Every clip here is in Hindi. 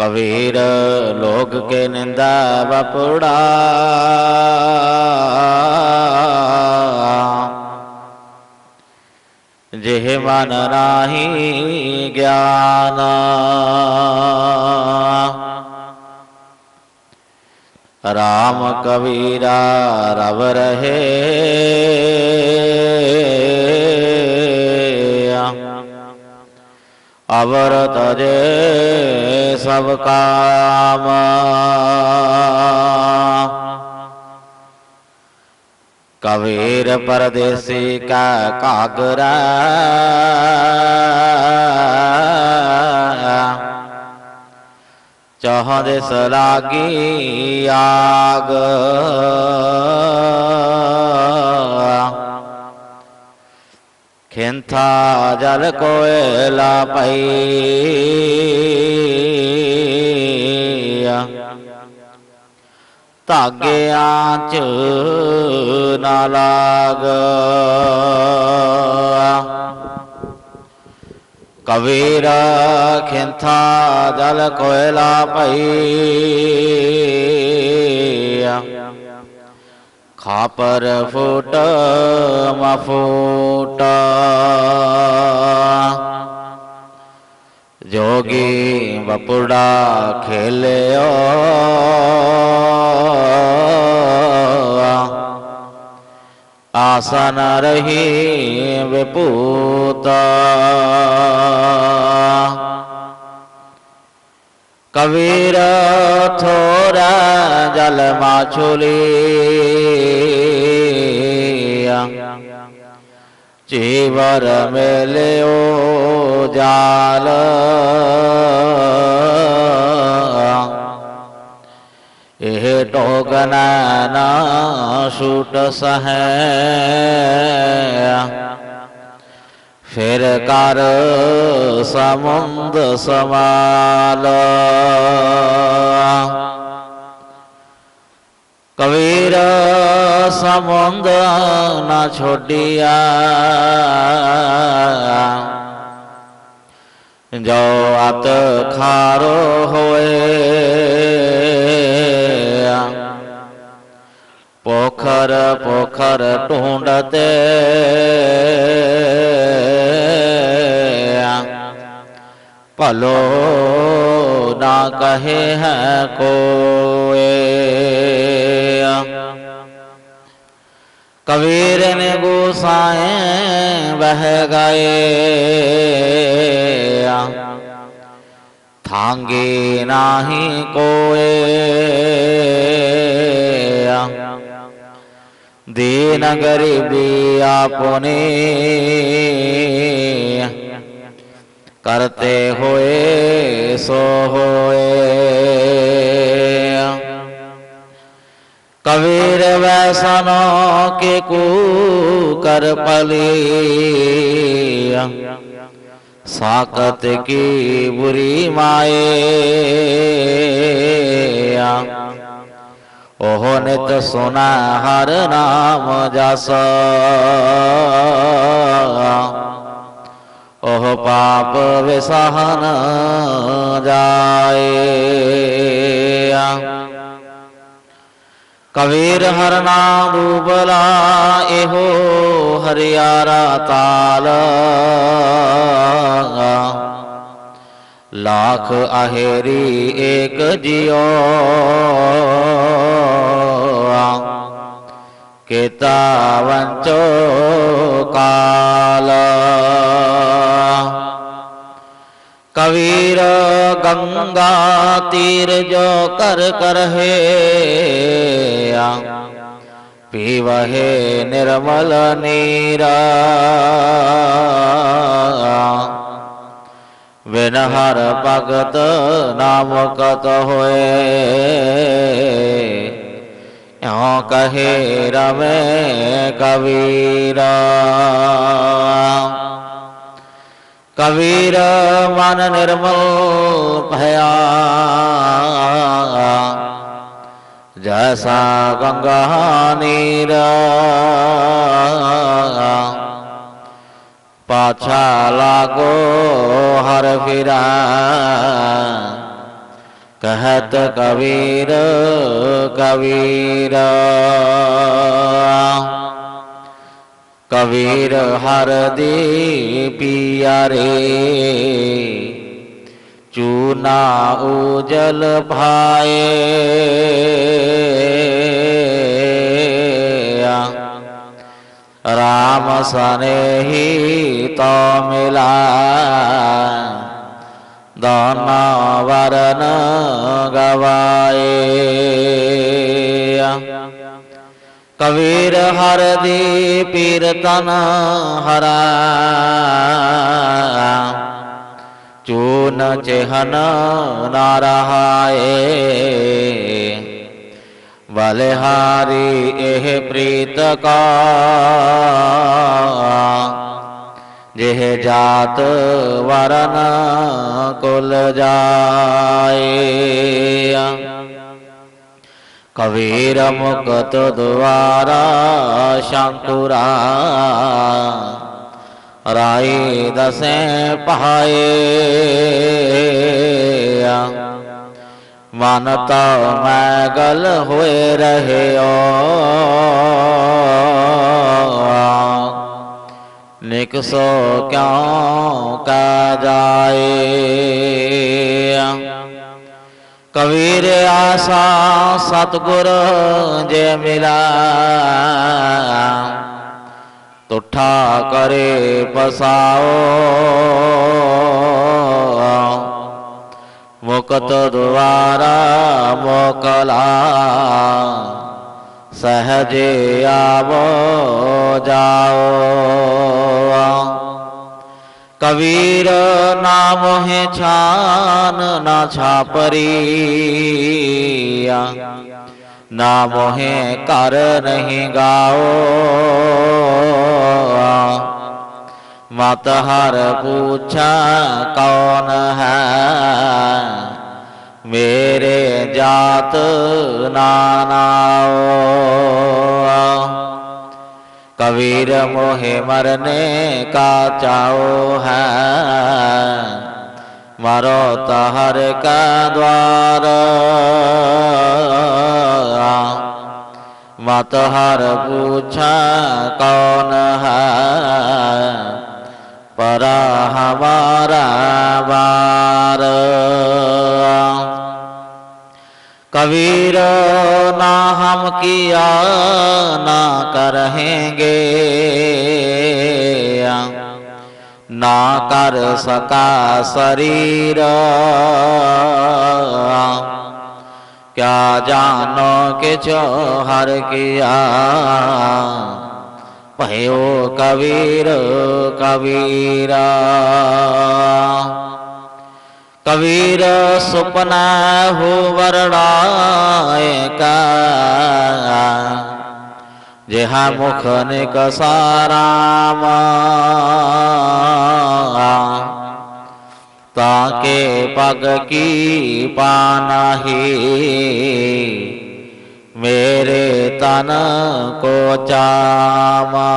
कबीर लोग के निंदा बपुड़ा। जेह मन राही ज्ञान। राम कबीरा रव रहे। अवर तजे सब काम। कबीर परदेसी का कागरा। चह दिस लागी आग। खिंथा जल कोयला पई ਧਾਗੇ ਆਂਚ ਨਾ ਲਾਗ ਕਬੀਰ ਖਿੰਥਾ ਜਲ ਕੋਇਲਾ ਪਈ खापर फूट मफूटा। जोगी बपुड़ा खेले आसन रही विपूता। कबीर थोड़ा जल माछुली। चीवर मेलियो जाल। एह टोगना ना सूट सह। फिर कर समुंद समाल कबीर समुंद न छोड़िया जो अत खारो होए पोखर पोखर ढूंढते पलो ना कहे हैं कोए। कबीर ने गोसाए बह गए। थांगे नाही कोए। दीन गरीबी आपने करते हुए, सो होए। कबीर वैसनों के कू कर पली साकत की बुरी माए। ओह नित सुना हर नाम जस। ओह पाप विसहन जाए कबीर हर नाम डूबला एहो हरियारा ताल लाख अहेरी एक जियो केता वंचो काल। कबीर गंगा तीर जो कर कर है पीवहे निर्मल नीरा। विनहर भगत नाम कत होए यो कहे रमे कबीरा। कबीर मन निर्मल भया। जैसा गंगा नीर। पाछा लागो हर फिरा। कहत कबीर कबीर। कबीर हर दे पिया रे। चूना उजल भाए। राम सने ही तो मिला। दाना वरन गवाए। कबीर हर दी पीर तन हरा। चून चेहन नारहाए। बलिहारी एह प्रीत का जेह जात वरन कुल जाए कबीर मुक्त द्वारा शंकुरा राय दसे पहाए मानता मैं गल हुए रहे निकसो क्यों का जाए? कबीर आशा सतगुर जे मिला, तुठा करे पसाओ मुकत द्वारा मोकला। सहजे आवो जाओ। कबीर नाम है छान, ना छापरी। नाम है कर नहीं गाओ। मत हर पूछा कौन है? मेरे जात नानाओ कबीर मोहे मरने का चाओ है, मरो तहर का द्वार। मत हर पूछा कौन है, पर हमारा बार कबीर, ना हम किया, ना करेंगे। ना कर सका शरीर। क्या जानो के हर किया। भयो कबीर, कबीरा। कबीर सुपना हो वरणाए का। जेहा मुख निक साराम। ताके पग की पानाही मेरे तन को चामा।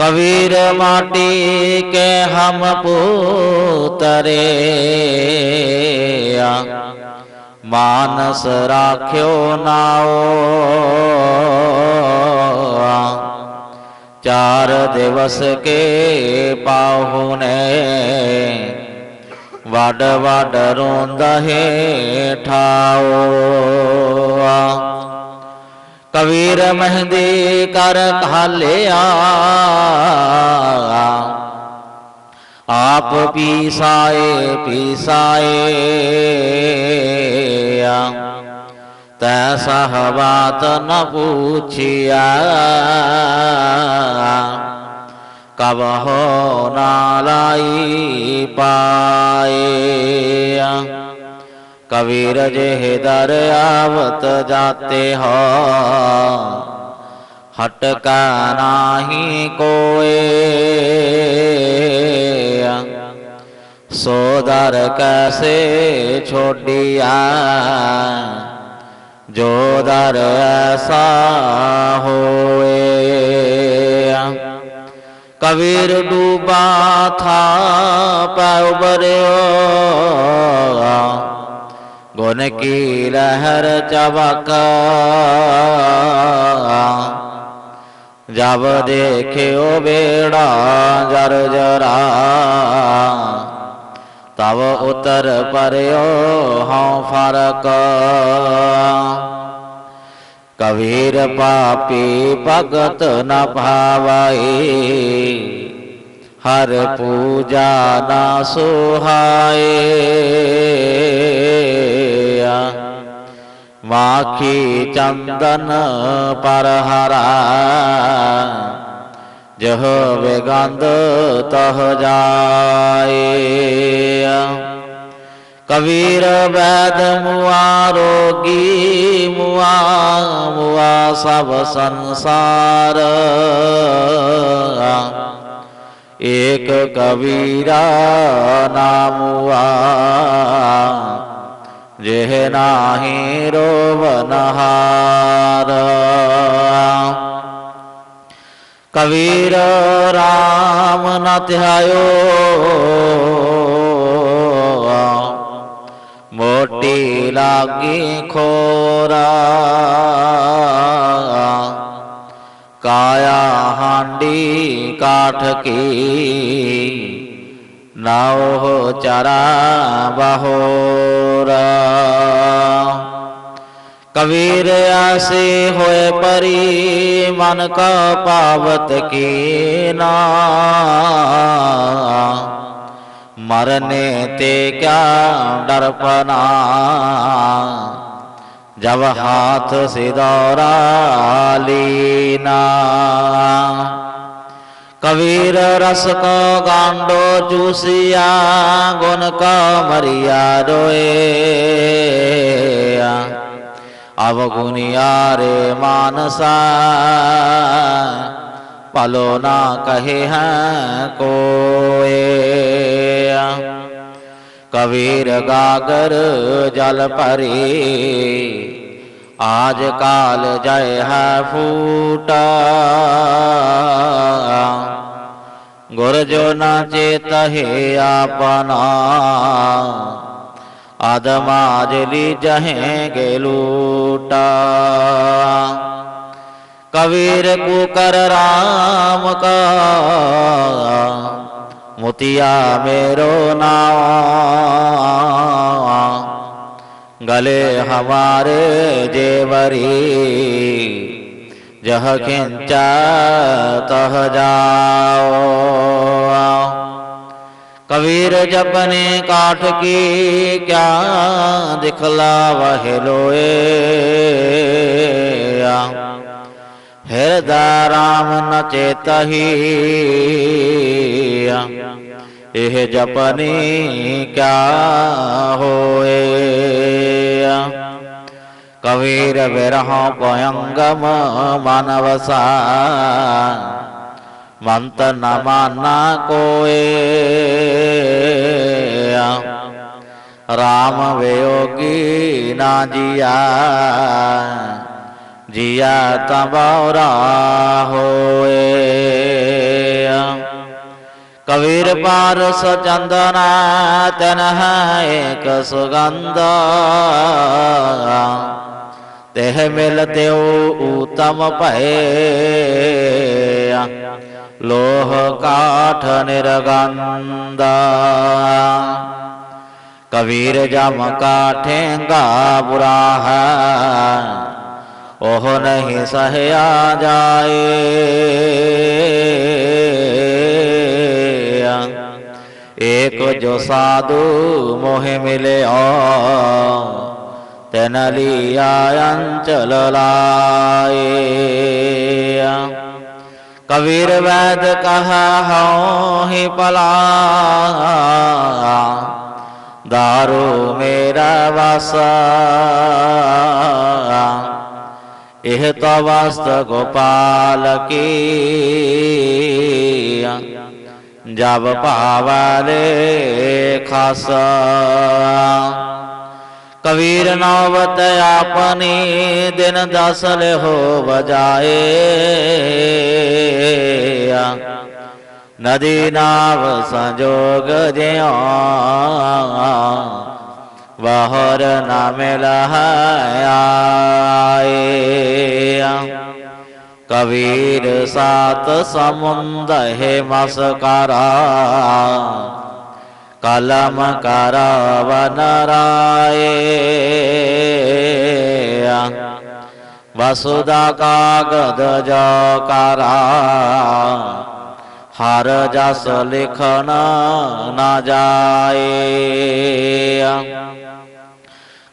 कबीर माटी के हम पुतरे। मानस राख्यो नाओ। चार दिवस के पाहुने। वड वड रोंद ठाओ। कबीर मेहंदी कर लिया आप पीसाए पीसाए। तैसा बात न पूछिया। कब हो नालाई पाए। कबीर जे दर आवत जाते हो। हटका नाही कोए। सोदर कैसे छोड़िया। जो दर ऐसा होए। कबीर डूबा था पैबरे गुण की लहर चबक। जब देखे ओ बेड़ा जर जरा। तब उतर परयो हाँ फरक। कबीर पापी भगत न भावाई। हर पूजा न सुहाए माखी चंदन पर हरा जह बेगंद तह जाए। कबीर वैद मुआ, रोगी मुआ मुआ सब संसार। एक कबीरा नामुआ जेह नाही रोवनहार। कबीर राम न मोटी लागी खोरा। काया हांडी काठ की। नाव चरा बहोरा कबीर आसे होए परी, मन का पावत की ना। मरने ते क्या डरपना जब हाथ से दौरा लीना। कबीर रस को गांडो चूसिया गुन का मरिया रोए अब गुनिया रे मानसा पलो ना कहे हैं कोए कबीर गागर जल परी आज काल जय है फूटा। गुर जो न चेत हे अपना ली जहेंगे लूटा। कबीर कुकर राम का। मुतिया मेरो नाव गले हमारे जेवरी, जह खिंचा तह जाओ। कबीर जपने काठ की क्या दिखला वह लोए हृदय राम न चेतही एह जपनी क्या होए कबीर विरह पयंगम मानवसा मंत न माना कोए राम वियोगी ना जिया जिया तबौरा होए कबीर पारस चंदना तन एक सुगंध। तेह मिलते उत्तम पहे लोह काठ निर्गंध। कबीर जम काठेंगा बुरा है ओह नहीं सहया जाए। एक जो साधु मोहे मिले लिया लाए। कबीर वैद कहा हूँ ही पला। दारू मेरा वासा। यह तो वास्त गोपाल की। जब पावले खासा कबीर नौबत आपनी दिन दसल हो बजाए नदी नाव संजोग ज्यो बहर न मिल आए कबीर सात समुंद है मस्करा। कलम कर बनराए वसुदा कागद जो करा। हर जस लिखन न जाए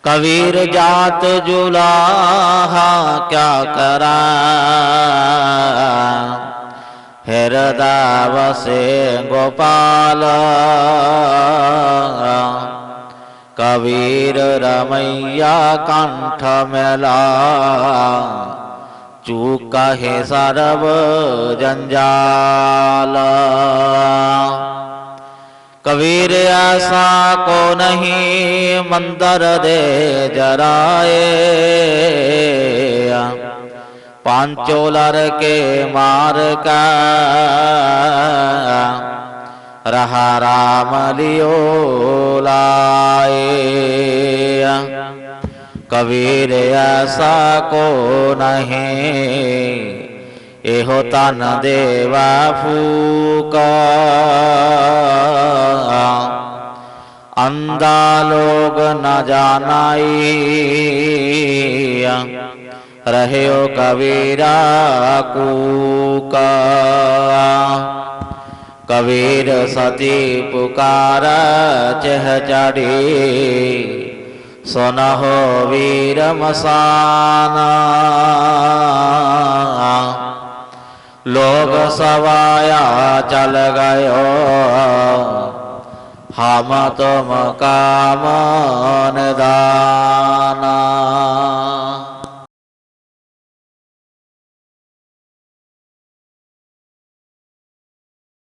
कबीर जात जुलाहा क्या करा? हृदय बसे गोपाल, कबीर रमैया कंठ मेला। चूक है सर्व जंजाल। कबीर ऐसा को नहीं मंदर दे जराए। पांचो के मार का रहा राम लियो लाए। कबीर ऐसा को नहीं एहो तन देवा फूका। अंधा लोग न जानाई। रहे हो कबीरा कूका। कबीर सती पुकार चह चढ़ी सुनहो वीर मसाना। लोग सवाया चल गयो हम तुम काम दाना